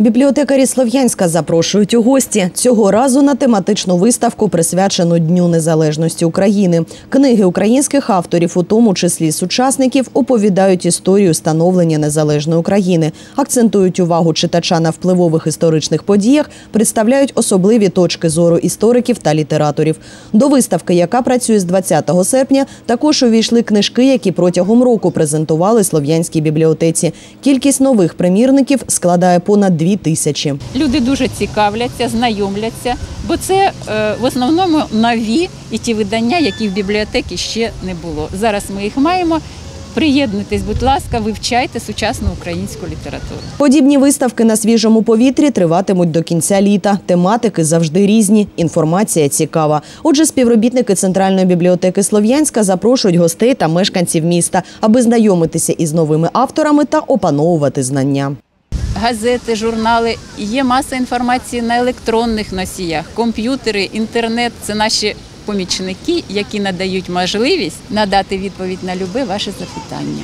Бібліотекарі Слов'янська запрошують у гості цього разу на тематичну виставку, присвячену Дню Незалежності України. Книги українських авторів, у тому числі сучасників, оповідають історію становлення незалежної України, акцентують увагу читача на впливових історичних подіях, представляють особливі точки зору істориків та літераторів. До виставки, яка працює з 20 серпня, також увійшли книжки, які протягом року презентували Слов'янській бібліотеці. Кількість нових примірників складає понад дві тисячі. Люди дуже цікавляться, знайомляться, бо це е, в основному нові і ті видання, які в бібліотеці ще не було. Зараз ми їх маємо. Приєднуйтесь, будь ласка, вивчайте сучасну українську літературу. Подібні виставки на свіжому повітрі триватимуть до кінця літа. Тематики завжди різні. Інформація цікава. Отже, співробітники Центральної бібліотеки Слов'янська запрошують гостей та мешканців міста, аби знайомитися із новими авторами та опановувати знання. Газети, журнали, є маса інформації на електронних носіях, комп'ютери, інтернет це наші помічники, які надають можливість надати відповідь на любе ваше запитання.